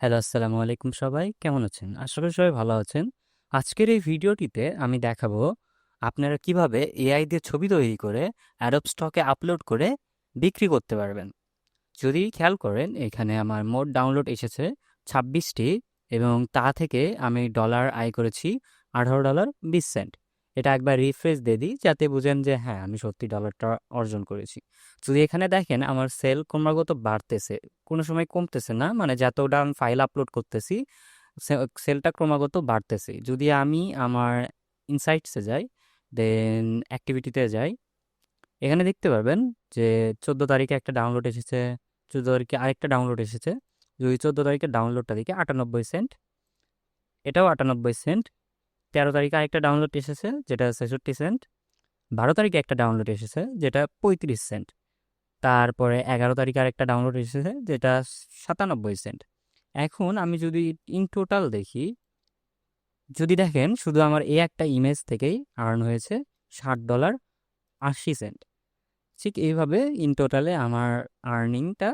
Hello, আসসালামু আলাইকুম সবাই। কেমন আছেন? আশা করি সবাই ভালো আছেন। আজকের এই ভিডিওটিতে আমি দেখাবো আপনারা কীভাবে এআই দিয়ে ছবি তৈরি করে অ্যাডোব স্টকে আপলোড করে বিক্রি করতে পারবেন। যদি খেয়াল করেন, এখানে আমার মোট ডাউনলোড এসেছে ছাব্বিশটি এবং তা থেকে আমি ডলার আয় করেছি আঠারো ডলার বিশ সেন্ট এটা একবার রিফ্রেশ দিয়ে দিই যাতে বুঝেন যে হ্যাঁ আমি সত্যি ডলারটা অর্জন করেছি। যদি এখানে দেখেন আমার সেল ক্রমাগত বাড়তেছে, কোনো সময় কমতেছে না মানে যতটা আমি ফাইল আপলোড করতেছি সেলটা ক্রমাগত বাড়তেছে। যদি আমি আমার ইনসাইটসে যাই দেন অ্যাক্টিভিটিতে যাই, এখানে দেখতে পারবেন যে, চোদ্দ তারিখে একটা ডাউনলোড এসেছে, চোদ্দ তারিখে আরেকটা ডাউনলোড এসেছে। যদি চোদ্দ তারিখে ডাউনলোডটা দেখি আটানব্বই সেন্ট এটাও আটানব্বই সেন্ট তেরো তারিখে আরেকটা ডাউনলোড এসেছে, যেটা ছেষট্টি সেন্ট বারো তারিখে একটা ডাউনলোড এসেছে, যেটা পঁয়ত্রিশ সেন্ট তারপরে এগারো তারিখে আরেকটা ডাউনলোড এসেছে, যেটা সাতানব্বই সেন্ট এখন আমি যদি ইন টোটাল দেখি, যদি দেখেন শুধু আমার এই একটা ইমেজ থেকেই আর্ন হয়েছে ষাট ডলার আশি সেন্ট ঠিক এইভাবে ইন টোটালে আমার আর্নিংটা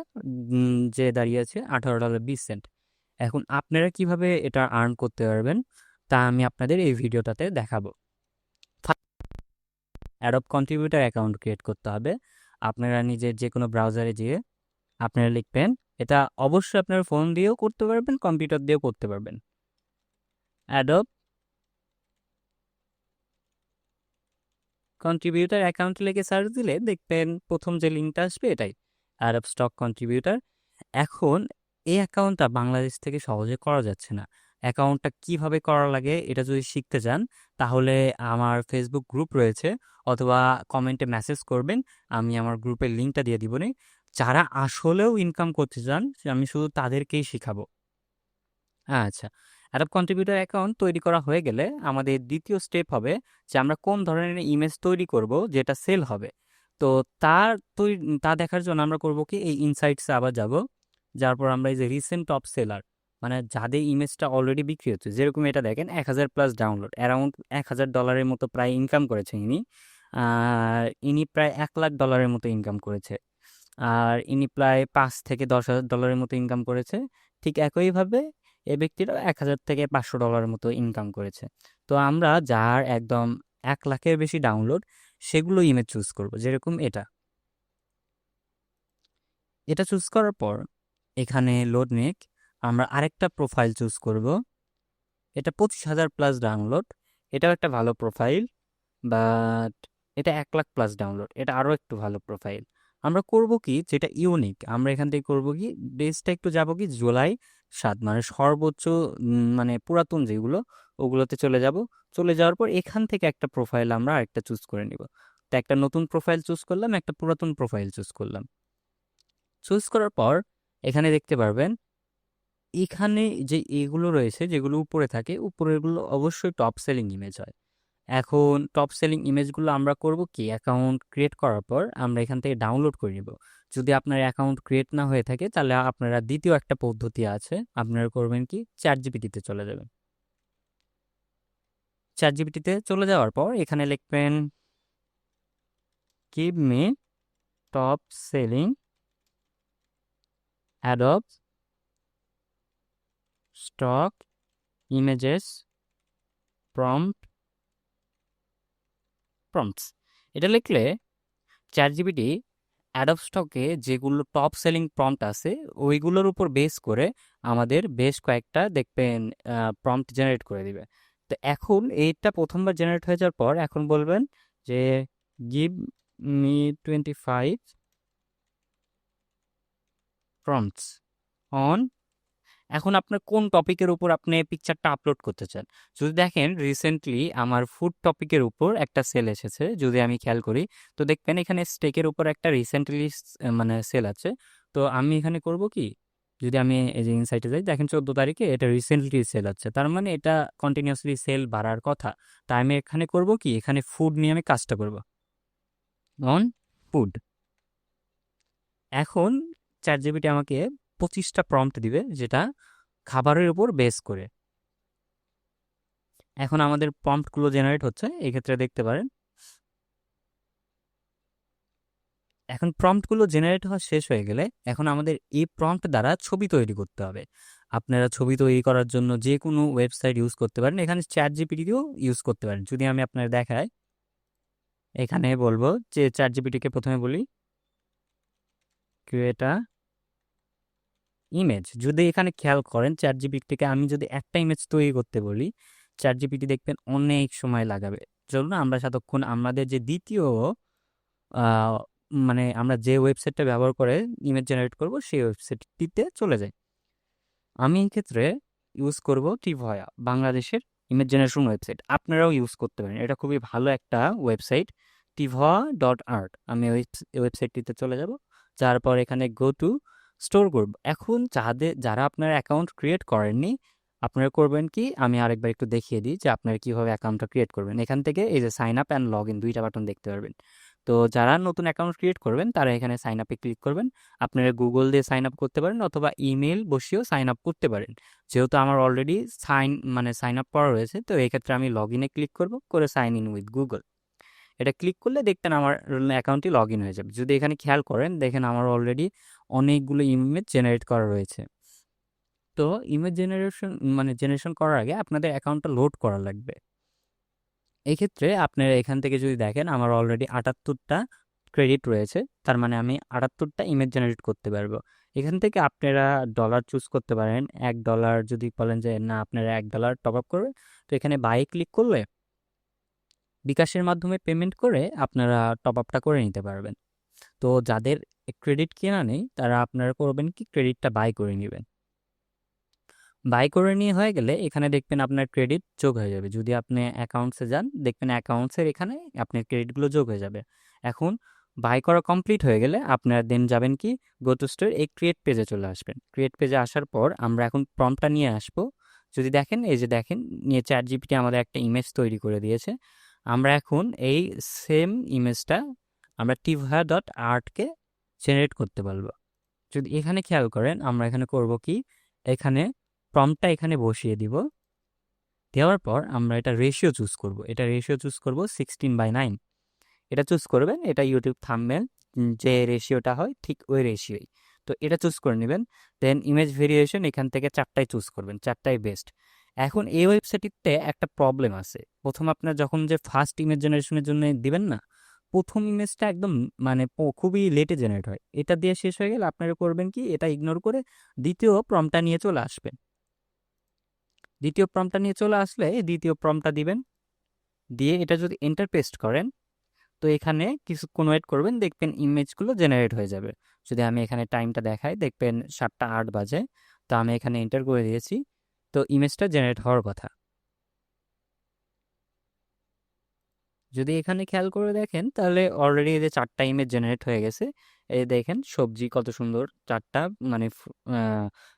যে দাঁড়িয়েছে আঠারো ডলার বিশ সেন্ট এখন আপনারা কীভাবে এটা আর্ন করতে পারবেন? তা আমি আপনাদের এই ভিডিওটাতে দেখাবো। অ্যাডব কন্ট্রিবিউটার অ্যাকাউন্ট ক্রিয়েট করতে হবে। আপনারা নিজের যে কোনো ব্রাউজারে যেয়ে আপনারা লিখবেন। এটা অবশ্যই আপনার ফোন দিয়েও করতে পারবেন কম্পিউটার দিয়েও করতে পারবেন। অ্যাডব কন্ট্রিবিউটার অ্যাকাউন্ট লিখে সার্চ দিলে দেখবেন প্রথম যে লিঙ্কটা আসবে এটাই অ্যাডব স্টক কন্ট্রিবিউটার এখন এই অ্যাকাউন্টটা বাংলাদেশ থেকে সহজে করা যাচ্ছে না। অ্যাকাউন্টটা কীভাবে করা লাগে এটা যদি শিখতে চান, তাহলে আমার ফেসবুক গ্রুপ রয়েছে অথবা কমেন্টে মেসেজ করবেন, আমি আমার গ্রুপের লিঙ্কটা দিয়ে দিব যারা আসলেও ইনকাম করতে চান, আমি শুধু তাদেরকেই শেখাবো। আচ্ছা অ্যাডাপ কন্ট্রিবিউটার অ্যাকাউন্ট তৈরি করা হয়ে গেলে আমাদের দ্বিতীয় স্টেপ হবে যে আমরা কোন ধরনের ইমেজ তৈরি করব যেটা সেল হবে। তো তার তৈরি তা দেখার জন্য আমরা করব কি, এই ইনসাইটসে আবার যাব, যার পর আমরা এই যে রিসেন্ট টপ সেলার মানে যাদের ইমেজটা অলরেডি বিক্রি হচ্ছে, যেরকম এটা দেখেন, এক হাজার প্লাস ডাউনলোড অ্যারাউন্ড এক হাজার ডলারের মতো প্রায় ইনকাম করেছে ইনি। আর ইনি প্রায় এক লাখ ডলারের মতো ইনকাম করেছে। আর ইনি প্রায় পাঁচ থেকে দশ হাজার ডলারের মতো ইনকাম করেছে। ঠিক একইভাবে এ ব্যক্তিরাও এক হাজার থেকে পাঁচশো ডলারের মতো ইনকাম করেছে। তো আমরা যার একদম এক লাখের বেশি ডাউনলোড সেগুলো ইমেজ চুজ করব, যেরকম এটা। এটা চুজ করার পর এখানে লোড মেক আমরা আরেকটা প্রোফাইল চুজ করব। এটা পঁচিশ হাজার প্লাস ডাউনলোড এটাও একটা ভালো প্রোফাইল বাট এটা এক লাখ প্লাস ডাউনলোড এটা আরও একটু ভালো প্রোফাইল আমরা করব কি, যেটা ইউনিক আমরা এখান থেকে করব কি বেসটা একটু যাব কি, জুলাই সাত মানে সর্বোচ্চ মানে পুরাতন যেগুলো, ওগুলোতে চলে যাব। চলে যাওয়ার পর এখান থেকে একটা প্রোফাইল আমরা আরেকটা চুজ করে নিব। তো একটা নতুন প্রোফাইল চুজ করলাম, একটা পুরাতন প্রোফাইল চুজ করলাম। চুজ করার পর, এখানে দেখতে পারবেন এখানে যে এগুলো রয়েছে, যেগুলো উপরে থাকে, উপরেরগুলো অবশ্যই টপ সেলিং ইমেজ হয়। এখন টপ সেলিং ইমেজগুলো আমরা করব কি? অ্যাকাউন্ট ক্রিয়েট করার পর আমরা এখান থেকে ডাউনলোড করে নিব। যদি আপনার অ্যাকাউন্ট ক্রিয়েট না হয়ে থাকে, তাহলে আপনারা দ্বিতীয় একটা পদ্ধতি আছে, আপনারা করবেন কি? চ্যাট জিপিটিতে চলে যাবেন। চ্যাট জিপিটিতে চলে যাওয়ার পর এখানে লিখবেন give me top selling Adobe stock images prompt prompts এটা লিখলে চ্যাট জিপিটি অ্যাডব স্টকে যেগুলো টপ সেলিং প্রম্পট আছে, ওইগুলোর উপর বেস করে আমাদের বেশ কয়েকটা দেখবেন প্রম্পট জেনারেট করে দিবে। তো এখন এইটা প্রথমবার জেনারেট হয়ে যাওয়ার পর এখন বলবেন যে give me twenty five prompts on এখন আপনার কোন টপিকের উপর আপনি পিকচারটা আপলোড করতে চান? যদি দেখেন রিসেন্টলি আমার ফুড টপিকের উপর একটা সেল এসেছে, যদি আমি খেয়াল করি, তো দেখবেন এখানে স্টেকের উপর একটা রিসেন্টলি মানে সেল আছে। তো আমি এখানে করব কি? যদি আমি এই যে ইনসাইটে যাই, দেখেন চোদ্দ তারিখে এটা রিসেন্টলি সেল আছে। তার মানে এটা কন্টিনিউসলি সেল বাড়ার কথা। তাই আমি এখানে করব কি? এখানে ফুড নিয়ে আমি কাজটা করব। অন ফুড এখন চ্যাট জিবিটি আমাকে পঁচিশটা প্রম্পট দিবে, যেটা খাবারের উপর বেস করে। এখন আমাদের প্রম্পটগুলো জেনারেট হচ্ছে, এক্ষেত্রে দেখতে পারেন। এখন প্রম্পটগুলো জেনারেট হওয়া শেষ হয়ে গেলে এখন আমাদের এই প্রম্পট দ্বারা ছবি তৈরি করতে হবে। আপনারা ছবি তৈরি করার জন্য যে কোনো ওয়েবসাইট ইউজ করতে পারেন। এখানে চ্যাট জিপিটিও ইউজ করতে পারেন। যদি আমি আপনার দেখাই, এখানে বলব যে চ্যাট জিপিটিকে প্রথমে বলি ক্রিয়েটা ইমেজ যদি এখানে খেয়াল করেন চ্যাট জিপিটিকে আমি যদি একটা ইমেজ তৈরি করতে বলি চ্যাট জিপিটি দেখবেন অনেক সময় লাগাবে। চলুন আমরা সাতক্ষণ আমাদের যে দ্বিতীয় মানে আমরা যে ওয়েবসাইটটা ব্যবহার করে ইমেজ জেনারেট করব, সেই ওয়েবসাইটটিতে চলে যাই। আমি এই ক্ষেত্রে ইউজ করব টিভয়া বাংলাদেশের ইমেজ জেনারেশন ওয়েবসাইট আপনারাও ইউজ করতে পারেন। এটা খুবই ভালো একটা ওয়েবসাইট টিভয়া ডট আর্ট আমি ওয়েবসাইটটিতে চলে যাব। যার পর এখানে গো টু স্টোর করব। এখন যাদের যারা আপনার অ্যাকাউন্ট ক্রিয়েট করেননি, আপনারা করবেন কি? আমি আরেকবার একটু দেখিয়ে দিই যে আপনারা কীভাবে অ্যাকাউন্টটা ক্রিয়েট করবেন। এখান থেকে এই যে sign up and log in দুইটা বাটন দেখতে পারবেন। তো যারা নতুন অ্যাকাউন্ট ক্রিয়েট করবেন, তারা এখানে সাইন আপে ক্লিক করবেন। আপনারা গুগল দিয়ে সাইন আপ করতে পারেন অথবা ইমেল বসিয়েও সাইন আপ করতে পারেন। যেহেতু আমার অলরেডি সাইন মানে সাইন আপ করা রয়েছে, তো এই ক্ষেত্রে আমি লগ ইনে ক্লিক করব, করে সাইন ইন উইথ গুগল এটা ক্লিক করলে দেখবেন আমার অ্যাকাউন্টটি লগ ইন হয়ে যাবে। যদি এখানে খেয়াল করেন, দেখেন আমার অলরেডি অনেকগুলো ইমেজ জেনারেট করা রয়েছে। তো ইমেজ জেনারেশন মানে জেনারেশন করার আগে আপনাদের অ্যাকাউন্টটা লোড করা লাগবে। এই ক্ষেত্রে আপনারা এখান থেকে যদি দেখেন, আমার অলরেডি আটাত্তরটা ক্রেডিট রয়েছে, তার মানে আমি আটাত্তরটা ইমেজ জেনারেট করতে পারব। এখান থেকে আপনারা ডলার চুজ করতে পারেন। এক ডলার যদি বলেন যে, না, আপনারা এক ডলার টপ আপ করবেন। তো এখানে বাই ক্লিক করলে বিকাশের মাধ্যমে পেমেন্ট করে আপনারা টপ আপটা করে নিতে পারবেন। তো যাদের ক্রেডিট কেনা নেই, তারা আপনারা করবেন কি? ক্রেডিটটা বাই করে নেবেন। বাই করে নিয়ে হয়ে গেলে এখানে দেখবেন আপনার ক্রেডিট যোগ হয়ে যাবে। যদি আপনি অ্যাকাউন্টসে যান, দেখবেন অ্যাকাউন্টসের এখানে আপনার ক্রেডিটগুলো যোগ হয়ে যাবে। এখন বাই করা কমপ্লিট হয়ে গেলে আপনারা দেন যাবেন কি? গোটো স্টোর এই ক্রিয়েট পেজে চলে আসবেন। ক্রিয়েট পেজে আসার পর আমরা এখন প্রম্পটটা নিয়ে আসব। যদি দেখেন, এই যে দেখেন, নিয়ে চ্যাট জিপিটি আমাদের একটা ইমেজ তৈরি করে দিয়েছে। আমরা এখন এই সেম ইমেজটা আমরা টিভা ডট আর্টকে জেনারেট করতে পারব। যদি এখানে খেয়াল করেন, আমরা এখানে করব কি? এখানে প্রম্পটটা এখানে বসিয়ে দিব। দেওয়ার পর আমরা এটা রেশিও চুজ করব। এটা রেশিও চুজ করব সিক্সটিন বাই নাইন এটা চুজ করবেন, এটা ইউটিউব থামবেন যে রেশিওটা হয় ঠিক ওই রেশিওই তো এটা চুজ করে নেবেন দেন ইমেজ ভেরিয়েশন এখান থেকে চারটাই চুজ করবেন চারটাই বেস্ট এখন এই ওয়েবসাইটটিতে একটা প্রবলেম আছে। প্রথম আপনার যখন যে ফার্স্ট ইমেজ জেনারেশনের জন্য দিবেন না, প্রথম ইমেজটা একদম মানে খুবই লেটে জেনারেট হয়। এটা দিয়ে শেষ হয়ে গেলে আপনারা করবেন কি, এটা ইগনোর করে দ্বিতীয় প্রমটা নিয়ে চলে আসবেন। দ্বিতীয় প্রমটা নিয়ে চলে আসলে দ্বিতীয় প্রমটা দিবেন। দিয়ে এটা যদি এন্টার পেস্ট করেন, তো এখানে কিছুক্ষণ ওয়েট করবেন, দেখবেন ইমেজগুলো জেনারেট হয়ে যাবে। যদি আমি এখানে টাইমটা দেখাই, দেখবেন সাতটা আট বাজে, তো আমি এখানে এন্টার করে দিয়েছি। তো ইমেজটা জেনারেট হওয়ার কথা। যদি এখানে খেয়াল করে দেখেন, তাহলে অলরেডি যে চারটা ইমেজ জেনারেট হয়ে গেছে। এই দেখেন, সবজি কত সুন্দর, চারটা মানে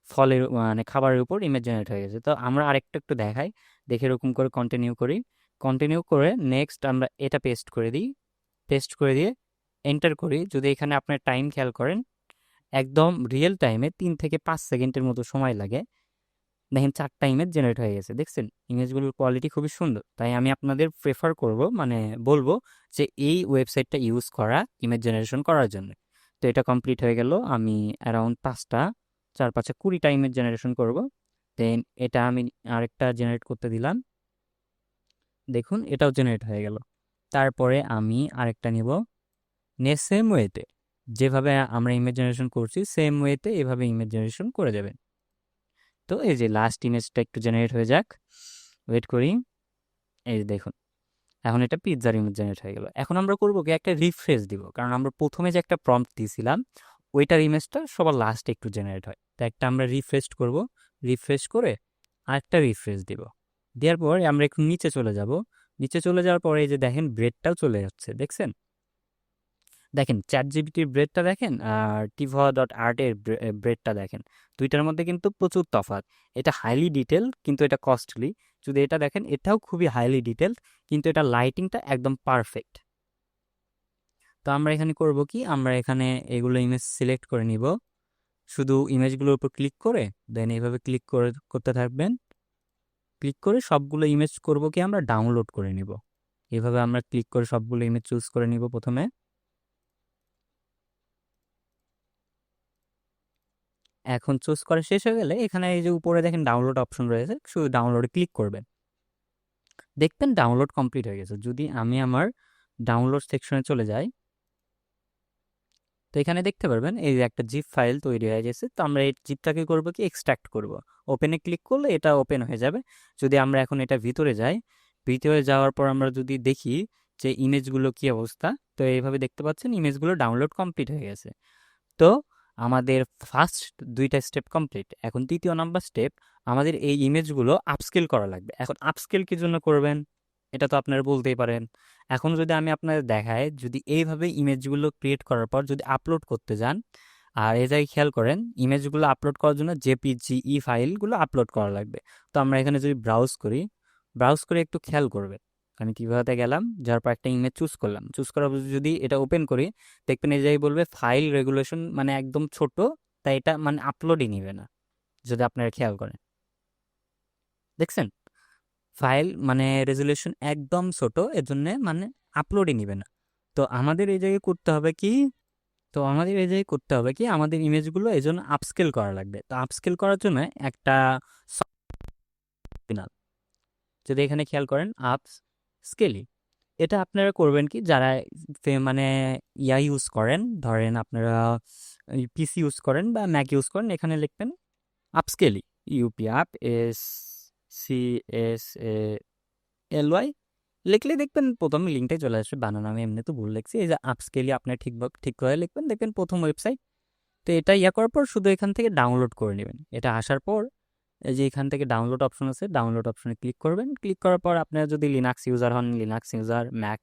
ফলের মানে খাবারের উপর ইমেজ জেনারেট হয়ে গেছে। তো আমরা আরেকটা একটু দেখাই, দেখে এরকম করে কন্টিনিউ করি। কন্টিনিউ করে নেক্সট আমরা এটা পেস্ট করে দিই। পেস্ট করে দিয়ে এন্টার করি। যদি এখানে আপনার টাইম খেয়াল করেন, একদম রিয়েল টাইমে তিন থেকে পাঁচ সেকেন্ডের মতো সময় লাগে। দেখেন চারটা ইমেজ জেনারেট হয়ে গেছে। দেখছেন? ইমেজগুলোর কোয়ালিটি খুবই সুন্দর। তাই আমি আপনাদের প্রেফার করব মানে বলব যে এই ওয়েবসাইটটা ইউজ করা ইমেজ জেনারেশন করার জন্য। তো এটা কমপ্লিট হয়ে গেল। আমি অ্যারাউন্ড পাঁচটা চার পাঁচে কুড়িটা ইমেজ জেনারেশন করব। দেন এটা আমি আরেকটা জেনারেট করতে দিলাম। দেখুন, এটাও জেনারেট হয়ে গেল। তারপরে আমি আরেকটা নিব। নে সেম ওয়েতে যেভাবে আমরা ইমেজ জেনারেশন করছি সেম ওয়েতে এভাবে ইমেজ জেনারেশন করে যাবেন। তো এই যে লাস্ট ইমেজটা একটু জেনারেট হয়ে যাক। ওয়েট করি। এই দেখুন, এখন এটা পিৎজার ইমেজ জেনারেট হয়ে গেল। এখন আমরা করব কি, একটা রিফ্রেশ দিব। কারণ আমরা প্রথমে যে একটা প্রম্পট দিয়েছিলাম, ওইটার ইমেজটা সবার লাস্টে একটু জেনারেট হয়। তো একটা আমরা রিফ্রেশ করব। রিফ্রেশ করে আরেকটা রিফ্রেশ দিব। দেওয়ার পর আমরা একটু নিচে চলে যাব। নিচে চলে যাওয়ার পরে এই যে দেখেন ব্রেডটাও চলে যাচ্ছে, দেখছেন? দেখেন চ্যাট জিবিটির ব্রেডটা দেখেন আর টিভা ডট আর্টের ব্রেডটা দেখেন। দুইটার মধ্যে কিন্তু প্রচুর তফাৎ। এটা হাইলি ডিটেল কিন্তু এটা কস্টলি যদি এটা দেখেন, এটাও খুবই হাইলি ডিটেল কিন্তু এটা লাইটিংটা একদম পারফেক্ট তো আমরা এখানে করব কি? আমরা এখানে এগুলো ইমেজ সিলেক্ট করে নিব। শুধু ইমেজগুলোর উপর ক্লিক করে দেন এইভাবে ক্লিক করে, করতে থাকবেন। ক্লিক করে সবগুলো ইমেজ করব কি? আমরা ডাউনলোড করে নিব। এভাবে আমরা ক্লিক করে সবগুলো ইমেজ চুজ করে নিব প্রথমে। এখন চুজ করা শেষ হয়ে গেলে এখানে এই যে উপরে দেখেন ডাউনলোড অপশন রয়েছে, শুধু ডাউনলোডে ক্লিক করবেন। দেখবেন ডাউনলোড কমপ্লিট হয়ে গেছে। যদি আমি আমার ডাউনলোড সেকশনে চলে যাই, তো এখানে দেখতে পারবেন এই যে একটা জিপ ফাইল তৈরি হয়ে গেছে। তো আমরা এই জিপটাকে করব কি? এক্সট্রাক্ট করব। ওপেনে ক্লিক করলে এটা ওপেন হয়ে যাবে। যদি আমরা এখন এটা ভিতরে যাই, ভিতরে যাওয়ার পর আমরা যদি দেখি যে ইমেজগুলো কি অবস্থা, তো এইভাবে দেখতে পাচ্ছেন ইমেজগুলো ডাউনলোড কমপ্লিট হয়ে গেছে। তো আমাদের ফার্স্ট দুইটা স্টেপ কমপ্লিট এখন তৃতীয় নাম্বার স্টেপ আমাদের এই ইমেজগুলো আপস্কেল করা লাগবে। এখন আপস্কেল কি জন্য করবেন? এটা তো আপনারা বলতেই পারেন। এখন যদি আমি আপনাদের দেখাই, যদি এইভাবে ইমেজগুলো ক্রিয়েট করার পর যদি আপলোড করতে যান, আর জায়গায় খেয়াল করেন ইমেজগুলো আপলোড করার জন্য জেপিজি ই ফাইলগুলো আপলোড করা লাগবে। তো আমরা এখানে যদি ব্রাউজ করি ব্রাউজ করে একটু খেয়াল করবেন। আমি কীভাবে গেলাম? যার পর একটা ইমেজ চুজ করলাম। চুজ করার পর যদি এটা ওপেন করি, দেখবেন এই জায়গায় বলবে ফাইল রেগুলেশন মানে একদম ছোট, তাই এটা মানে আপলোডই নিবে না, যদি আপনারা খেয়াল করেন। দেখছেন? ফাইল মানে রেজুলেশন একদম ছোট, এর জন্যে মানে আপলোডই নিবে না। তো আমাদের এই জায়গায় করতে হবে কি? তো আমাদের এই জায়গায় করতে হবে কি? আমাদের ইমেজগুলো এই জন্য আপস্কেল করা লাগবে। তো আপস্কেল করার জন্য একটা যদি এখানে খেয়াল করেন আপস স্কেলি। এটা আপনারা করবেন কি? যারা মানে ইয়া ইউজ করেন, ধরেন আপনারা পিসি ইউজ করেন বা ম্যাক ইউজ করেন, এখানে লিখবেন up Upscayl UP up S C A L Y Y লিখলে দেখবেন প্রথম লিঙ্কটাই চলে আসবে। বানানো, আমি এমনি তো ভুল লিখছি এই যে আপস্কেলি আপনার ঠিক ঠিক করে লিখবেন, দেখবেন প্রথম ওয়েবসাইট তো এটা ইয়া করার পর শুধু এখান থেকে ডাউনলোড করে নেবেন। এটা আসার পর এই যে এখান থেকে ডাউনলোড অপশন আছে ডাউনলোড অপশনে ক্লিক করবেন। ক্লিক করার পর আপনারা যদি লিনাক্স ইউজার হন লিনাক্স ইউজার ম্যাক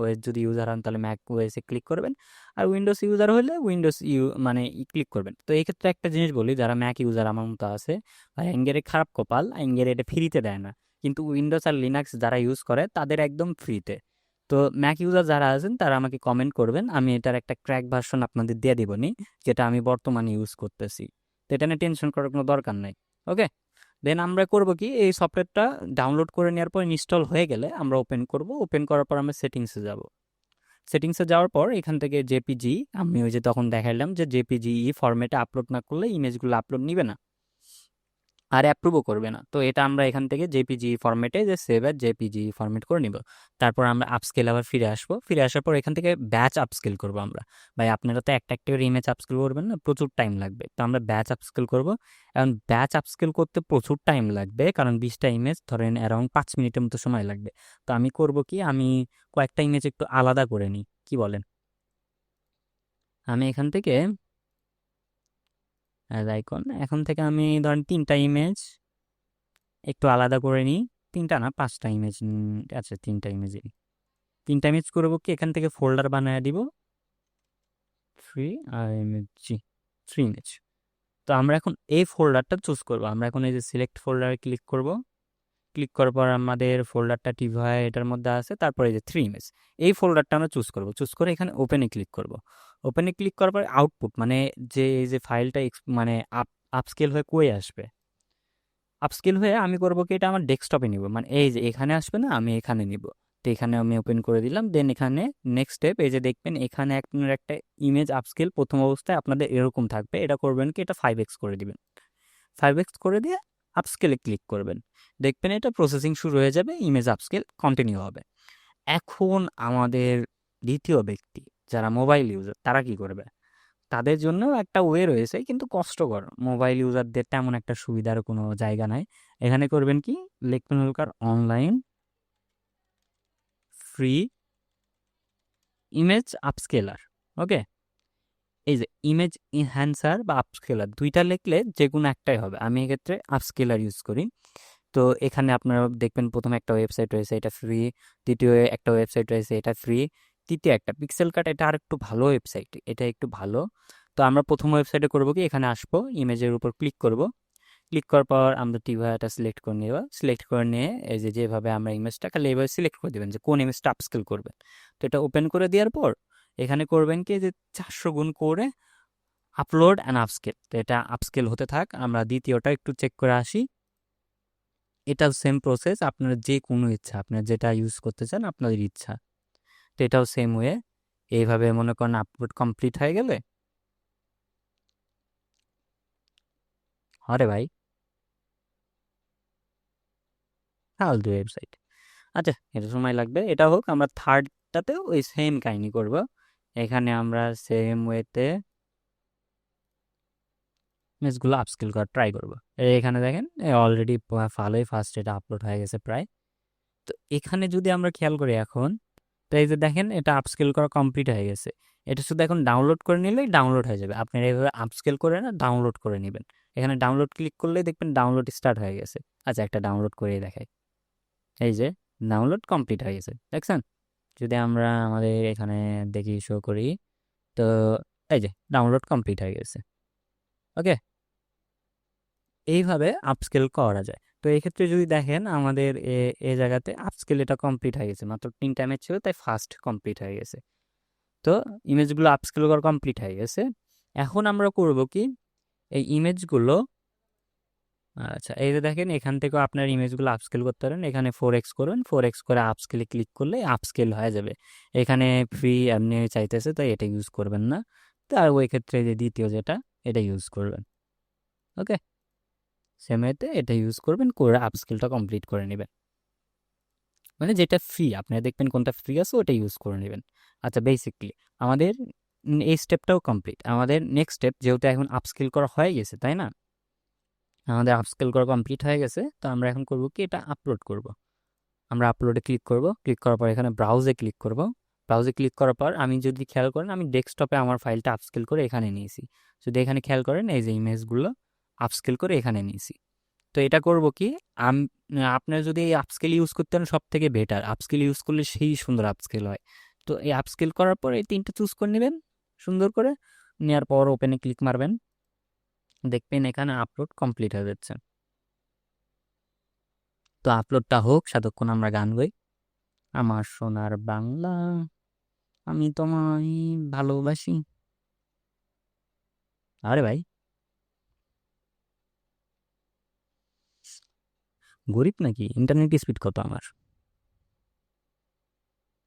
ওয়েস যদি ইউজার হন, তাহলে ম্যাক ওয়েসে ক্লিক করবেন। আর উইন্ডোজ ইউজার হলে উইন্ডোজ ইউ মানে ক্লিক করবেন। তো এই ক্ষেত্রে একটা জিনিস বলি, যারা ম্যাক ইউজার আমার মতো আছে আর অ্যাঙ্গেরে খারাপ কপাল অ্যাঙ্গেরে এটা ফ্রিতে দেয় না। কিন্তু উইন্ডোজ আর লিনাক্স যারা ইউজ করে, তাদের একদম ফ্রিতে তো ম্যাক ইউজার যারা আছেন, তারা আমাকে কমেন্ট করবেন, আমি এটার একটা ক্র্যাক ভার্সন আপনাদের দিয়ে দিবনি যেটা আমি বর্তমানে ইউজ করতেছি। তো এটা নিয়ে টেনশন করার কোনো দরকার নাই। ওকে দেন আমরা করব কি? এই সফটওয়্যারটা ডাউনলোড করে নেওয়ার পর ইনস্টল হয়ে গেলে আমরা ওপেন করব। ওপেন করার পর আমরা সেটিংসে যাব। সেটিংসে যাওয়ার পর এখান থেকে জেপিজি আমি ওই যে তখন দেখাইলাম যে জেপিজি ই ফরম্যাটে আপলোড না করলে ইমেজগুলো আপলোড নিবে না। আর অ্যাপ্রুভও করবে না। তো এটা আমরা এখান থেকে জেপিজি ফরম্যাটে যে সেভ অ্যাট জেপিজি ফরম্যাট করে নিব। তারপর আমরা আপস্কেল আবার ফিরে আসব। ফিরে আসার পর এখান থেকে ব্যাচ আপস্কেল করব আমরা। ভাই, আপনারা তো একটা একটা করে ইমেজ আপস্কেল করবেন না? প্রচুর টাইম লাগবে। তো আমরা ব্যাচ আপস্কেল করব। এখন ব্যাচ আপস্কেল করতে প্রচুর টাইম লাগবে। কারণ বিশটা ইমেজ ধরেন অ্যারাউন্ড পাঁচ মিনিটের মতো সময় লাগবে। তো আমি করব কি? আমি কয়েকটা ইমেজ একটু আলাদা করে নিই। কি বলেন? আমি এখান থেকে আইকন এখন থেকে আমি ধরেন তিনটা ইমেজ একটু আলাদা করে নিই। তিনটা না, পাঁচটা ইমেজ আচ্ছা তিনটা ইমেজই তিনটা ইমেজ করব কি? এখান থেকে ফোল্ডার বানিয়ে দিব। থ্রি আর ইমেজ জি থ্রি ইমেজ তো আমরা এখন এই ফোল্ডারটা চুজ করব। আমরা এখন এই যে সিলেক্ট ফোল্ডারে ক্লিক করব। ক্লিক করার পর আমাদের ফোল্ডারটা টিভি হয় এটার মধ্যে আছে। তারপরে এই যে থ্রি ইমেজ এই ফোল্ডারটা আমরা চুজ করব। চুজ করে এখানে ওপেনে ক্লিক করব। ওপেনে ক্লিক করার পর আউটপুট মানে যে, এই যে ফাইলটা মানে আপ আপস্কেল হয়ে কই আসবে? আপস্কেল হয়ে আমি করব কি এটা আমার ডেস্কটপে নিব। মানে এই যে এখানে আসবে না, আমি এখানে নিব। তো এখানে আমি ওপেন করে দিলাম দেন এখানে নেক্সট স্টেপ এই যে দেখবেন এখানে আপনার একটা ইমেজ আপস্কেল প্রথম অবস্থায় আপনাদের এরকম থাকবে। এটা করবেন কি? এটা ফাইভ এক্স করে দিবেন। ফাইভ এক্স করে দিয়ে আপস্কেলে ক্লিক করবেন। দেখবেন এটা প্রসেসিং শুরু হয়ে যাবে ইমেজ আপস্কেল কন্টিনিউ হবে। এখন আমাদের দ্বিতীয় ব্যক্তি যারা মোবাইল ইউজার, তারা কি করবে? তাদের জন্য একটা ওয়ে রয়েছে, কিন্তু কষ্টকর। মোবাইল ইউজারদের তেমন একটা সুবিধার কোনো জায়গা নাই। এখানে করবেন কি? লিখবেন Holkar online free image upscaler, okay? এই যে ইমেজ ইনহ্যান্সার বা আপস্কেলার দুইটা লিখলে যে কোনো একটাই হবে। আমি এক্ষেত্রে আপস্কেলার ইউজ করি। তো এখানে আপনারা দেখবেন প্রথমে একটা ওয়েবসাইট রয়েছে, এটা ফ্রি। দ্বিতীয় একটা ওয়েবসাইট রয়েছে, এটা ফ্রি। তৃতীয় একটা পিক্সেল কাট এটা আর একটু ভালো ওয়েবসাইট এটা একটু ভালো। তো আমরা প্রথম ওয়েবসাইটে করব কি? এখানে আসব ইমেজের উপর ক্লিক করব। ক্লিক করার পর আমরা টিভাটা সিলেক্ট করে নেব। সিলেক্ট করে নিয়ে এই যে যেভাবে আমরা ইমেজটা খালি এভাবে সিলেক্ট করে দেবেন যে কোন ইমেজটা আপস্কেল করবেন তো এটা ওপেন করে দেওয়ার পর এখানে করবেন কি? যে চারশো গুণ করে আপলোড অ্যান্ড আপস্কেল তো এটা আপস্কেল হতে থাক, আমরা দ্বিতীয়টা একটু চেক করে আসি। এটাও সেম প্রসেস আপনার যে কোনো ইচ্ছা, আপনার যেটা ইউজ করতে চান, আপনাদের ইচ্ছা। এটাও সেম ওয়ে এইভাবে মনে করেন আপলোড কমপ্লিট হয়ে গেলে। আরে ভাই। ফালতু ওয়েবসাইট আচ্ছা এটা সময় লাগবে। এটা হোক, আমরা থার্ডটাতেও ওই সেম কাহিনি করব। এখানে আমরা সেম ওয়েতে ইমেজগুলো আপস্কিল করার ট্রাই করব। এখানে দেখেন অলরেডি ভালোই ফার্স্ট এটা আপলোড হয়ে গেছে প্রায়। তো এখানে যদি আমরা খেয়াল করি এখন তো এই যে দেখেন, এটা আপস্কেল করা কমপ্লিট হয়ে গেছে। এটা শুধু এখন ডাউনলোড করে নিলেই ডাউনলোড হয়ে যাবে। আপনারা এইভাবে আপস্কেল করে না ডাউনলোড করে নেবেন। এখানে ডাউনলোড ক্লিক করলেই দেখবেন ডাউনলোড স্টার্ট হয়ে গেছে। আচ্ছা একটা ডাউনলোড করে দেখাই। এই যে ডাউনলোড কমপ্লিট হয়ে গেছে। দেখছেন? যদি আমরা আমাদের এখানে দেখি শো করি, তো এই যে ডাউনলোড কমপ্লিট হয়ে গেছে। ওকে এইভাবে আপস্কেল করা যায়। তো এই ক্ষেত্রে যদি দেখেন আমাদের এ জায়গাতে আপস্কেল এটা কমপ্লিট হয়ে গেছে। মাত্র তিন টাইমের ছিল তাই ফার্স্ট কমপ্লিট হয়ে গেছে। তো ইমেজগুলো আপস্কেল করা কমপ্লিট হয়ে গেছে। এখন আমরা করব কি? এই ইমেজগুলো আচ্ছা এই যে দেখেন এখান থেকেও আপনার ইমেজগুলো আপস্কেল করতে পারেন। এখানে ফোর এক্স করবেন ফোর এক্স করে আপস্কেলে ক্লিক করলে আপস্কেল হয়ে যাবে। এখানে ফ্রি এমনি চাইতেছে তাই এটা ইউজ করবেন না। তো আর ওই ক্ষেত্রে যে দ্বিতীয় যেটা, এটা ইউজ করবেন। ওকে সেম এটা ইউজ করবেন, করে আপস্কিলটা কমপ্লিট করে নেবেন। মানে যেটা ফ্রি আপনারা দেখবেন কোনটা ফ্রি আছে ওটা ইউজ করে নেবেন। আচ্ছা বেসিকলি আমাদের এই স্টেপটাও কমপ্লিট আমাদের নেক্সট স্টেপ যেহেতু এখন আপস্কিল করা হয়ে গেছে, তাই না? আমাদের আপস্কেল করা কমপ্লিট হয়ে গেছে, তো আমরা এখন করব কি, এটা আপলোড করব। আমরা আপলোডে ক্লিক করব। ক্লিক করার পর এখানে ব্রাউজে ক্লিক করব। ব্রাউজে ক্লিক করার পর আমি যদি খেয়াল করেন, আমি ডেস্কটপে আমার ফাইলটা আপস্কেল করে এখানে নিয়েছি। যদি এখানে খেয়াল করেন, এই যে ইমেজগুলো আপস্কেল করে এখানে নিয়েছি। তো এটা করব কি? আপনার যদি এই আপস্কেল ইউজ করতে পারেন সব থেকে বেটার আপস্কেল ইউজ করলে সেই সুন্দর আপস্কেল হয়। তো এই আপস্কেল করার পর এই তিনটা চুজ করে নেবেন, সুন্দর করে। নেওয়ার পর ওপেনে ক্লিক মারবেন। দেখবেন এখানে আপলোড কমপ্লিট হয়ে যাচ্ছে। তো আপলোডটা হোক, সাতক্ষণ আমরা গান গাই। আমার সোনার বাংলা, আমি তোমায় ভালোবাসি। আরে ভাই। গরিব নাকি? ইন্টারনেট স্পিড কত আমার?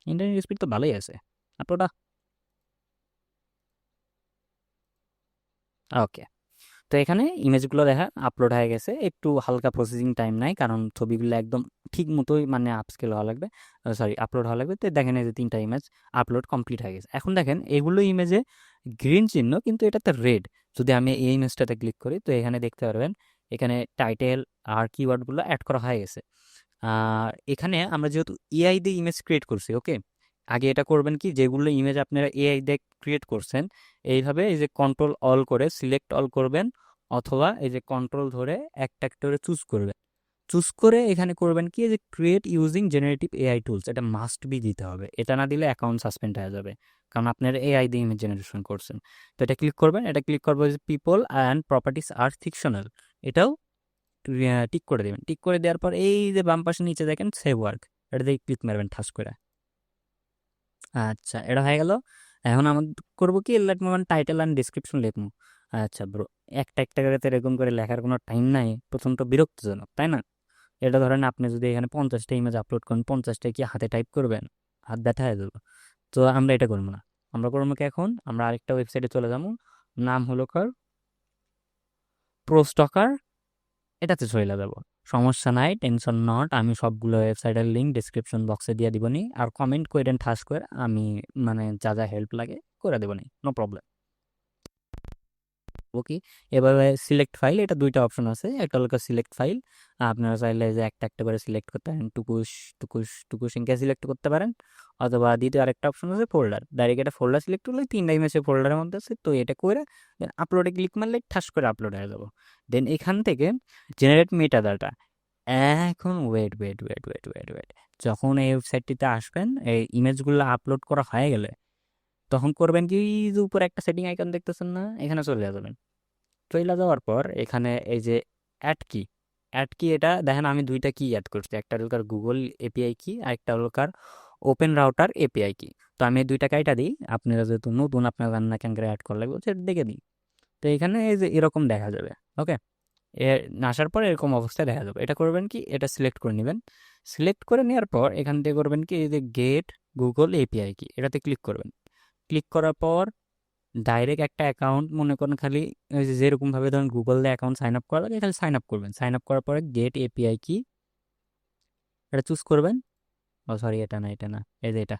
ইন্টারনেট স্পিড তো ভালোই আছে। আপলোডা ওকে তো এখানে ইমেজগুলো দেখা আপলোড হয়ে গেছে। একটু হালকা প্রসেসিং টাইম নাই, কারণ ছবিগুলো একদম ঠিক মতোই মানে আপস্কেল হওয়া লাগবে। সরি আপলোড হওয়া লাগবে। তো দেখেন এই যে তিনটা ইমেজ আপলোড কমপ্লিট হয়ে গেছে। এখন দেখেন, এগুলো ইমেজে গ্রিন চিহ্ন, কিন্তু এটাতে রেড যদি আমি এই ইমেজটাতে ক্লিক করি, তো এখানে দেখতে পারবেন এখানে টাইটেল আর কিওয়ার্ডগুলো অ্যাড করা হয়ে গেছে। আর এখানে আমরা যেহেতু এআই দিয়ে ইমেজ ক্রিয়েট করছি ওকে আগে এটা করবেন কি? যেগুলো ইমেজ আপনারা এআই দিয়ে ক্রিয়েট করছেন, এইভাবে এই যে কন্ট্রোল অল করে সিলেক্ট অল করবেন, অথবা এই যে কন্ট্রোল ধরে একটা একটা করে চুজ করবেন। চুজ করে এখানে করবেন কি? যে create using generative AI tools এটা মাস্ট বি দিতে হবে। এটা না দিলে অ্যাকাউন্ট সাসপেন্ড হয়ে যাবে, কারণ আপনার এআই দিয়ে ইমেজ জেনারেশন করছেন। তো এটা ক্লিক করবেন, এটা ক্লিক করব যে পিপল অ্যান্ড প্রপার্টিস আর ফিকশনাল এটাও টিক করে দেবেন। টিক করে দেওয়ার পর এই যে বাম পাশে নিচে দেখেন সেভ ওয়ার্ক এটা দিয়ে ক্লিক মারবেন, ঠাস করে। আচ্ছা এটা হয়ে গেল। এখন আমাদের করব কি let moment title and description লিখব আচ্ছা ব্রো একটা একটা করে এরকম করে লেখার কোনো টাইম নাই। প্রথম তো বিরক্তজনক, তাই না? এটা ধরেন আপনি যদি এখানে পঞ্চাশটা ইমেজ আপলোড করেন পঞ্চাশটা কি হাতে টাইপ করবেন? হাত ব্যথা হয়ে যাব। তো আমরা এটা করব না। আমরা করব কি এখন? আমরা আরেকটা ওয়েবসাইটে চলে যাব। নাম হলো কার? প্রো স্টকার এটাতে চলে যাব। সমস্যা নাই টেনশন নট আমি সবগুলো ওয়েবসাইটের লিঙ্ক ডিসক্রিপশন বক্সে দিয়ে দিবনি আর কমেন্ট করেন ঠাস করে আমি মানে যা যা হেল্প লাগে, করে দেবনি নো প্রবলেম কি? এভাবে সিলেক্ট ফাইল এটা দুইটা অপশন আছে। একটা হলো সিলেক্ট ফাইল আপনারা চাইলে যে একটা একটা করে সিলেক্ট করতে পারেন। টুকুস টুকুস টুকুস ইনকে সিলেক্ট করতে পারেন। অথবা দ্বিতীয় আরেকটা অপশন আছে ফোল্ডার ডাইরেক্ট একটা ফোল্ডার সিলেক্ট করলে তিনটা ইমেজ ফোল্ডারের মধ্যে আছে। তো এটা করে দেন আপলোডে ক্লিক মারলে ঠাস করে আপলোড হয়ে যাব। দেন এখান থেকে জেনারেট মেটা ডাটা এখন wait wait wait wait wait wait যখন এই ওয়েবসাইটটিতে আসবেন, এই ইমেজগুলো আপলোড করা হয়ে গেলে তখন করবেন কি যে উপরে একটা সেটিং আইকন দেখতেছেন না, এখানে চলে যাবেন। চলে যাওয়ার পর এখানে এই যে অ্যাড কি অ্যাড কি এটা দেখেন আমি দুইটা কি অ্যাড করছি, একটা হলকার গুগল এপিআই কি আর একটা হলকার ওপেন রাউটার এপিআই কি তো আমি এই দুইটা কাইটা দিই, আপনারা যেহেতু নতুন, আপনারা রান্না ক্যান করে অ্যাড করলে সেটা দেখে দিই। তো এখানে এই যে এরকম দেখা যাবে ওকে এ, আসার পর এরকম অবস্থায় দেখা যাবে। এটা করবেন কি, এটা সিলেক্ট করে নেবেন। সিলেক্ট করে নেওয়ার পর এখান থেকে করবেন কি, এই যে গেট গুগল এপিআই কি এটাতে ক্লিক করবেন। ক্লিক করার পর ডাইরেক্ট একটা অ্যাকাউন্ট মনে করেন খালি যেরকমভাবে ধরুন গুগল দিয়ে অ্যাকাউন্ট সাইন আপ করা লাগে খালি সাইন আপ করবেন। সাইন আপ করার পরে গেট এপিআই কি এটা চুজ করবেন। ও সরি এটা না এটা না এই যে এটা।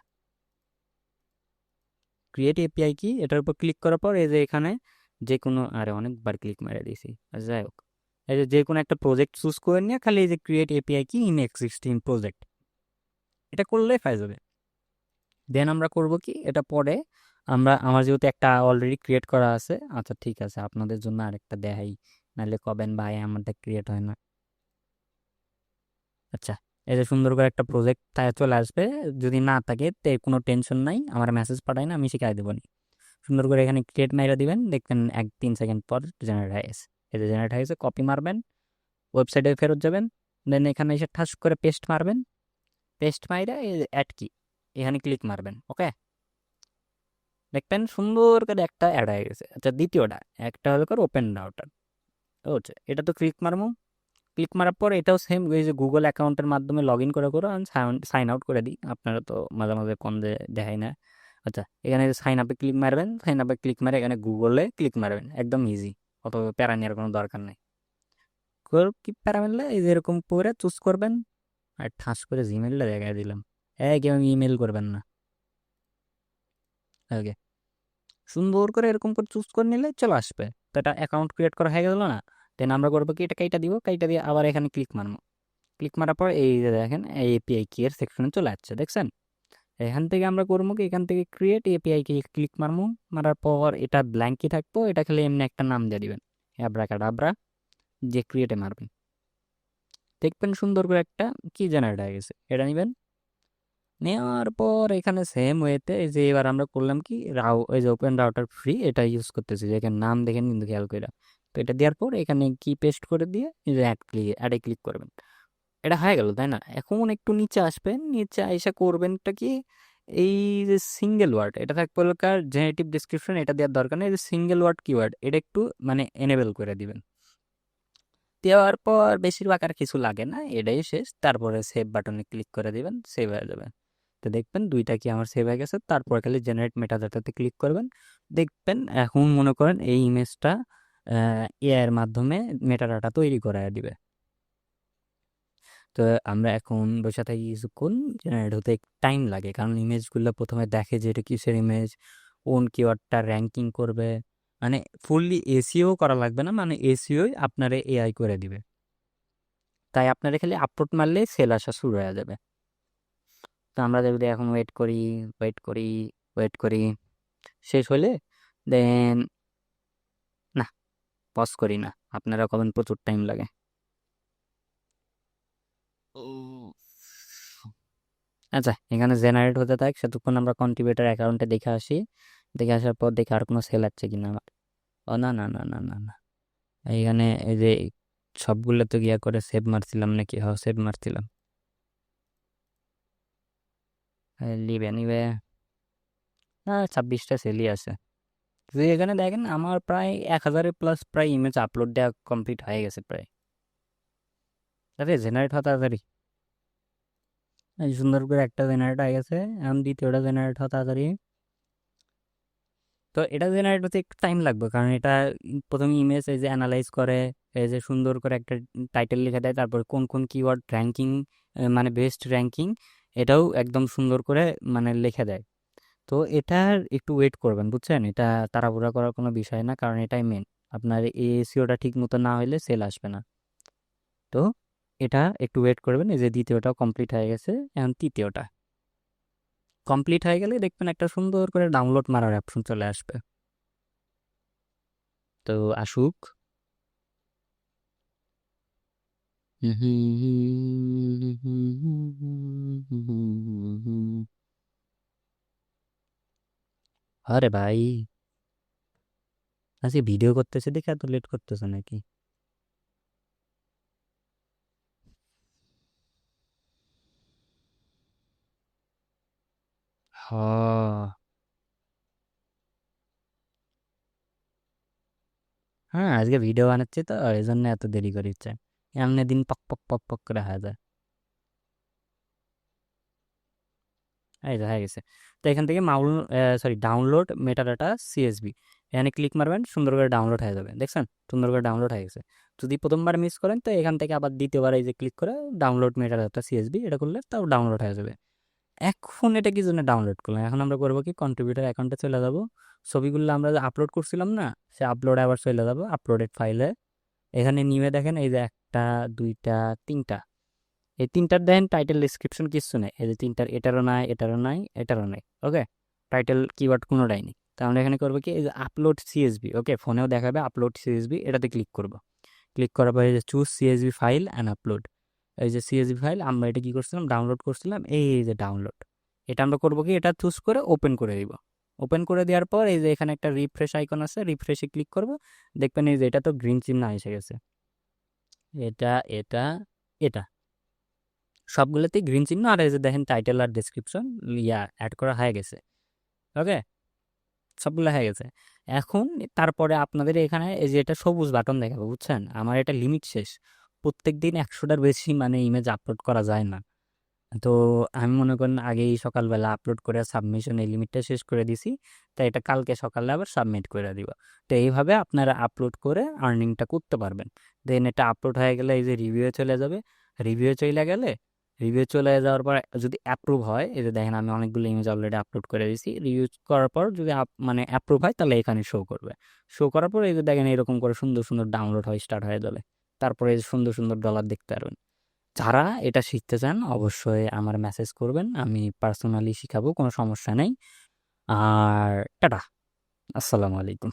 ক্রিয়েট এপিআই কি এটার উপর ক্লিক করার পর এই যে এখানে যে কোনো আরে অনেকবার ক্লিক মেরে দিয়েছি আচ্ছা, যাই হোক। এই যে যে কোনো একটা প্রজেক্ট চুজ করে নিয়ে খালি এই যে create API key in existing project এটা করলেই ফাইজ হবে দেন আমরা করব কি? এটা পরে আমরা, আমার যেহেতু একটা অলরেডি ক্রিয়েট করা আছে আচ্ছা ঠিক আছে, আপনাদের জন্য আরেকটা দেখাই। নাহলে কবেন ভাই আমারটা ক্রিয়েট হয় না। আচ্ছা এই যে সুন্দর করে একটা প্রজেক্ট চলে আসবে, যদি না থাকে তে কোনো টেনশন নাই, আমার মেসেজ পাঠায় না আমি শিখাই দেবো সুন্দর করে এখানে ক্রিয়েট মাইরা দিবেন, দেখবেন এক তিন সেকেন্ড পর জেনারেট হয়ে গেছে। এই যে জেনারেট হয়ে গেছে কপি মারবেন ওয়েবসাইটে ফেরত যাবেন দেন এখানে এসে ঠাস করে পেস্ট মারবেন। পেস্ট মাইরা অ্যাড কি এখানে ক্লিক মারবেন ওকে দেখবেন সুন্দর করে একটা অ্যাড হয়ে গেছে। আচ্ছা দ্বিতীয়টা, একটা হলো করে ওপেন রাউটার হচ্ছে এটা তো ক্লিক মারবো। ক্লিক মারার পর এটাও সেম ওই যে গুগল অ্যাকাউন্টের মাধ্যমে লগ ইন করে করে আমি সাইন আউট করে দিই। আপনারা তো মাঝে মাঝে কম যে দেখাই না। আচ্ছা এখানে সাইন আপে ক্লিক মারবেন সাইন আপে ক্লিক মারে এখানে গুগলে ক্লিক মারবেন, একদম ইজি অত প্যারা নেওয়ার কোনো দরকার নেই। কি প্যারা মারলে এই যে এরকম করে চুজ করবেন, আর ঠাস করে জিমেলটা দেখাই দিলাম। এক ইমেল করবেন না। ওকে সুন্দর করে এরকম করে চুজ করে নিলে চলে আসবে। তো এটা অ্যাকাউন্ট ক্রিয়েট করা হয়ে গেল না? দেন আমরা করব কি? এটা কাইটা দিব কাইটা দিয়ে আবার এখানে ক্লিক মারবো। ক্লিক মারার পর এই যে দেখেন, এই এপিআই কি এর সেকশনে চলে আসছে, দেখছেন? এখান থেকে আমরা করব কি? এখান থেকে ক্রিয়েট এপিআই কি ক্লিক মারবো। মারার পর এটা ব্ল্যাঙ্কই থাকব এটা খালি এমনি একটা নাম দিয়ে দিবেন। অ্যাব্রা কাডাব্রা যে ক্রিয়েটে মারবেন। দেখবেন সুন্দর করে একটা কি জেনারেট হয়ে গেছে। এটা নেবেন নেওয়ার পর এখানে সেম ওয়েতে যে এবার আমরা করলাম কি রাউ এই যে ওপেন রাউটার ফ্রি এটা ইউজ করতেছি। যে এখানে নাম দেখেন, কিন্তু খেয়াল করে তো এটা দেওয়ার পর এখানে কি পেস্ট করে দিয়ে যে অ্যাড ক্লিক অ্যাডে ক্লিক করবেন। এটা হয়ে গেল, তাই না? এখন একটু নিচে আসবেন, নিচে এসে করবেনটা কি, এই যে সিঙ্গেল ওয়ার্ড এটা থাকবে কার জেনারেটিভ ডিসক্রিপশন এটা দেওয়ার দরকার নেই। যে সিঙ্গেল ওয়ার্ড কিওয়ার্ড এটা একটু মানে এনেবেল করে দিবেন। দেওয়ার পর বেশিরভাগ আর কিছু লাগে না, এটাই শেষ। তারপরে সেভ বাটনে ক্লিক করে দিবেন সেভ হয়ে যাবে। তো দেখবেন, দুইটা কি আমার সেভ হয়ে গেছে, তারপর খালি জেনারেট মেটাডাটাতে ক্লিক করবেন। দেখবেন এখন মনে করেন এই ইমেজটা এআইয়ের মাধ্যমে মেটাডাটা তৈরি করায় দিবে। তো আমরা এখন বসে থাকি কিছুক্ষণ জেনারেট হতে টাইম লাগে, কারণ ইমেজগুলো প্রথমে দেখে যে এটা কিসের ইমেজ কোন কিওয়ার্ডটা র্যাঙ্কিং করবে মানে ফুললি এসিও করা লাগবে না মানে এসিওই আপনারে এআই করে দিবে। তাই আপনারা খালি আপলোড মারলে সেল আসা শুরু হয়ে যাবে। তো আমরা যদি এখন ওয়েট করি ওয়েট করি ওয়েট করি, শেষ হলে দেন না পজ করি না। আপনারা কবেন প্রচুর টাইম লাগে। আচ্ছা এখানে জেনারেট হতে থাক, সেতক্ষণ আমরা কন্ট্রিবিউটার অ্যাকাউন্টে দেখে আসি। দেখে আসার পর দেখে আর কোনো সেল আছে কিনা আমার। ও, না না না না না না। এইখানে এই যে সবগুলো তো গিয়া করে সেভ মারছিলাম নাকি? হ সেভ মারছিলাম। লিবে নিবে না, ছাব্বিশটা সেলই আছে। যদি এখানে দেখেন আমার প্রায় এক হাজারের প্লাস প্রায় ইমেজ আপলোড দেওয়া কমপ্লিট হয়ে গেছে প্রায়। তাহলে জেনারেট হওয়া তাড়াতাড়ি। সুন্দর করে একটা জেনারেট হয়ে গেছে, এখন দ্বিতীয়টা জেনারেট হওয়া তাড়াতাড়ি। তো এটা জেনারেট হতে একটু টাইম লাগবে, কারণ এটা প্রথম ইমেজ এই যে অ্যানালাইজ করে, এই যে সুন্দর করে একটা টাইটেল লিখে দেয়, তারপর কোন কোন কিওয়ার্ড র্যাঙ্কিং মানে বেস্ট র্যাঙ্কিং এটাও একদম সুন্দর করে মানে লিখে দেয়। তো এটার একটু ওয়েট করবেন, বুঝছেন? এটা তাড়াহুড়া করার কোনো বিষয় না, কারণ এটাই মেন আপনার এসিওটা ঠিক মতো না হলে সেল আসবে না। তো এটা একটু ওয়েট করবেন, এই যে দ্বিতীয়টাও কমপ্লিট হয়ে গেছে, এখন তৃতীয়টা। কমপ্লিট হয়ে গেলে দেখবেন একটা সুন্দর করে ডাউনলোড মারার অপশন চলে আসবে। তো আসুক। আরে ভাই। আজকে ভিডিও করতেছে দেখে এত লেট করতেছে নাকি? হ। হ্যাঁ আজকে ভিডিও বানাচ্ছি তো এই জন্য এত দেরি করে ইচ্ছে এমনি দিন পক পক পক পক করে হয়ে যায় এই যে হয়ে গেছে তো এখান থেকে মাউল sorry download metadata C S V এখানে ক্লিক মারবেন সুন্দর করে ডাউনলোড হয়ে যাবে দেখছেন সুন্দর করে ডাউনলোড হয়ে গেছে যদি প্রথমবার মিস করেন তো এখান থেকে আবার দ্বিতীয়বার এই যে ক্লিক করে ডাউনলোড মেটাডাটা সিএসবি এটা করলে তাও ডাউনলোড হয়ে যাবে এখন এটা কি জন্য ডাউনলোড করলাম এখন আমরা করব কি কন্ট্রিবিউটার অ্যাকাউন্টে চলে যাব ছবিগুলো আমরা যে আপলোড করছিলাম না সে আপলোড আবার চলে যাব আপলোডেড ফাইলে এখানে নিয়ে দেখেন, এই যে একটা, দুইটা, তিনটা। এই তিনটার দেখেন টাইটেল ডিসক্রিপশন কিছু নেই। এই যে তিনটার এটারও নাই এটারও নাই এটারও নাই ওকে টাইটেল কিওয়ার্ড কোনোটাই নেই। তা আমরা এখানে করব কি? এই যে আপলোড সিএসবি ওকে ফোনেও দেখাবে আপলোড সিএসবি এটাতে ক্লিক করব। ক্লিক করার পরে যে choose CSV file and upload এই যে সিএসবি ফাইল আমরা এটা কি করছিলাম? ডাউনলোড করছিলাম। এই যে ডাউনলোড এটা আমরা করব কি? এটা চুজ করে ওপেন করে দিব। ওপেন করে দেওয়ার পর এই যে এখানে একটা রিফ্রেশ আইকন আছে রিফ্রেশে ক্লিক করব। দেখবেন এই যে এটা তো গ্রিন চিহ্ন এসে গেছে। এটা এটা এটা। সবগুলোতেই গ্রিন চিহ্ন আর এই যে দেখেন টাইটেল আর ডিসক্রিপশন ইয়া অ্যাড করা হয়ে গেছে। ওকে সবগুলো হয়ে গেছে। এখন তারপরে আপনাদের এখানে এই যে এটা সবুজ বাটন দেখাবো, বুঝছেন? আমার এটা লিমিট শেষ। প্রত্যেক দিন একশোটার বেশি মানে ইমেজ আপলোড করা যায় না। তো আমি মনে করেন আগেই সকালবেলা আপলোড করে সাবমিশন এই লিমিটটা শেষ করে দিছি। তাই এটা কালকে সকালে আবার সাবমিট করে দিব। তো এইভাবে আপনারা আপলোড করে আর্নিংটা করতে পারবেন। দেন এটা আপলোড হয়ে গেলে এই যে রিভিউ চলে যাবে। রিভিউ চলে গেলে রিভিউ চলে যাওয়ার পর যদি অ্যাপ্রুভ হয়, এই যে দেখেন আমি অনেকগুলো ইমেজ অলরেডি আপলোড করে দিয়েছি। রিভিউ করার পর যদি মানে অ্যাপ্রুভ হয়, তাহলে এখানে শো করবে। শো করার পর এই যে দেখেন এরকম করে সুন্দর সুন্দর ডাউনলোড হয় স্টার্ট হয়ে যাবে তারপরে সুন্দর সুন্দর ডলার দেখতে পারবেন। যারা এটা শিখতে চান, অবশ্যই আমার মেসেজ করবেন। আমি পার্সোনালি শিখাবো, কোনো সমস্যা নেই। আর টাটা। আসসালামু আলাইকুম।